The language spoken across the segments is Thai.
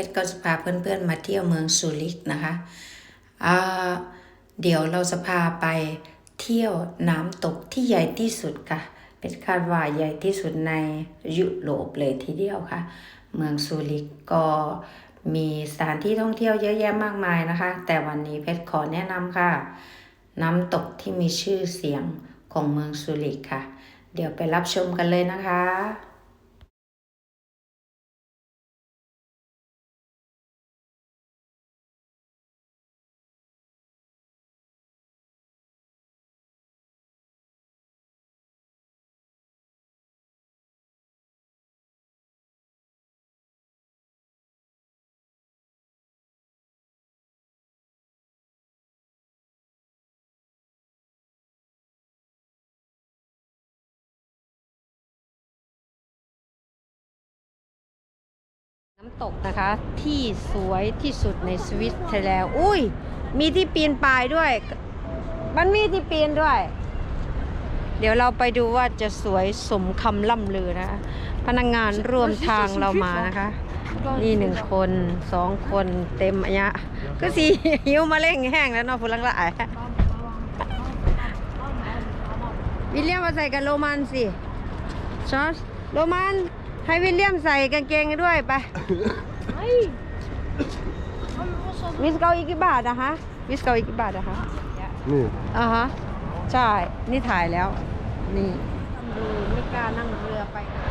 เพชรก็จะพาเพื่อนๆมาเที่ยวเมืองซูริกนะคะเดี๋ยวเราจะพาไปเที่ยวน้ำตกที่ใหญ่ที่สุดค่ะเพชรคาดว่าใหญ่ที่สุดในยุโรปเลยทีเดียวค่ะ เมืองซูริกก็มีสถานที่ท่องเที่ยวเยอะแยะมากมายนะคะ แต่วันนี้เพชรขอแนะนำค่ะ น้ำตกที่มีชื่อเสียงของเมืองซูริกค่ะ เดี๋ยวไปรับชมกันเลยนะคะ น้ำตกนะคะที่สวยที่สุดในสวิตเซอร์แลนด์อุ้ย มีที่ปีนป่ายด้วย มันมีที่ปีนด้วย เดี๋ยวเราไปดูว่าจะสวยสมคำล่ำลือนะคะพนักงงานร่วมทางเรามานะคะ นี่หนึ่งคนสองคนเต็มอันยะก็สีหิวมาเล่งแห้งแล้วเนาะพูลังละไอวิลเลียมมาใส่กับโรมันสิชอสโรมัน ให้วิลเลียมใส่กางเกงด้วยไปวิสเกาอีกกี่บาทอะคะวิสเกาอีกกี่บาทอะคะ นี่อ่าฮะ ใช่ นี่ถ่ายแล้ว นี่ ดูไม่กล้านั่งเรือไปนะ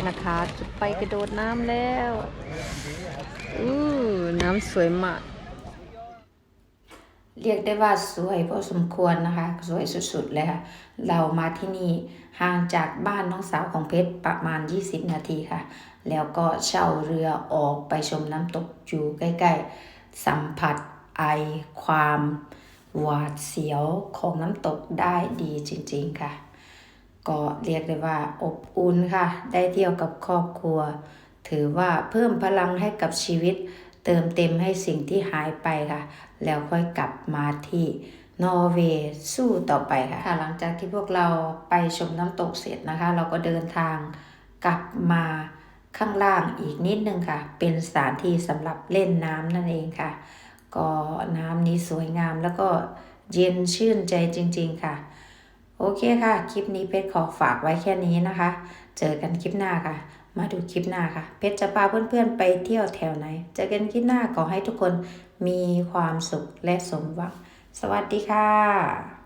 น้ำเลยนะคะจะไปกระโดดน้ำแล้วอู้น้ำสวยมาก เรียกได้ว่าสวยพอสมควรนะคะ สวยสุดๆเลยค่ะ เรามาที่นี่ห่างจากบ้านน้องสาวของเพชรประมาณ 20 นาทีค่ะ แล้วก็เช่าเรือออกไปชมน้ำตกอยู่ใกล้ๆ สัมผัสไอความหวาดเสียวของน้ำตกได้ดีจริงๆค่ะ ก็เรียกได้ว่าอบอุ่นค่ะ ได้เที่ยวกับครอบครัว ถือว่าเพิ่มพลังให้กับชีวิต เติมเต็มให้สิ่งที่หายไปค่ะ แล้วค่อยกลับมาที่นอร์เวย์สู้ต่อไปค่ะค่ะหลังจากที่พวกเราไปชมน้ำตกเสร็จนะคะ เราก็เดินทางกลับมาข้างล่างอีกนิดนึงค่ะ เป็นสถานที่สำหรับเล่นน้ำนั่นเองค่ะ ก็น้ำนี้สวยงามแล้วก็เย็นชื่นใจจริง ๆ ค่ะ โอเคค่ะ คลิปนี้เพชรขอฝากไว้แค่นี้นะคะ เจอกันคลิปหน้าค่ะ มาดูคลิปหน้าค่ะ เพชรจะพาเพื่อนๆไปเที่ยวแถวไหน เจอกันคลิปหน้าขอให้ทุกคนมีความสุขและสมหวัง สวัสดีค่ะ